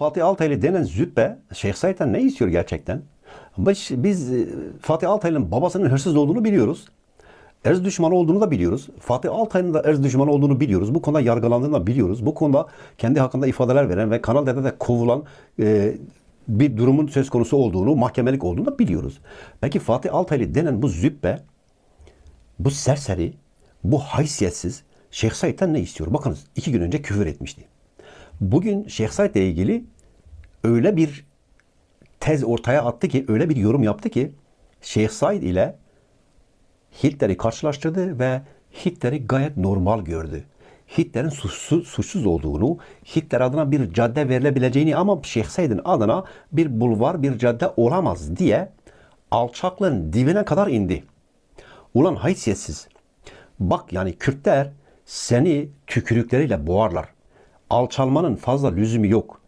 Fatih Altaylı denen züppe Şeyh Said'den ne istiyor gerçekten? Biz, biz e, Fatih Altaylı'nın babasının hırsız olduğunu biliyoruz. Erz düşmanı olduğunu da biliyoruz. Fatih Altaylı'nın da erz düşmanı olduğunu biliyoruz. Bu konuda yargılandığını da biliyoruz. Bu konuda kendi hakkında ifadeler veren ve Kanal D'de de kovulan e, bir durumun söz konusu olduğunu, mahkemelik olduğunu da biliyoruz. Peki Fatih Altaylı denen bu züppe, bu serseri, bu haysiyetsiz Şeyh Said'den ne istiyor? Bakınız iki gün önce küfür etmişti. Bugün Şeyh Said'le ilgili öyle bir tez ortaya attı ki, öyle bir yorum yaptı ki Şeyh Said ile Hitler'i karşılaştırdı ve Hitler'i gayet normal gördü. Hitler'in suçsuz, suçsuz olduğunu, Hitler adına bir cadde verilebileceğini ama Şeyh Said'in adına bir bulvar, bir cadde olamaz diye alçaklığın dibine kadar indi. Ulan haysiyetsiz. Bak yani Kürtler seni tükürükleriyle boğarlar. Alçalmanın fazla lüzumu yok.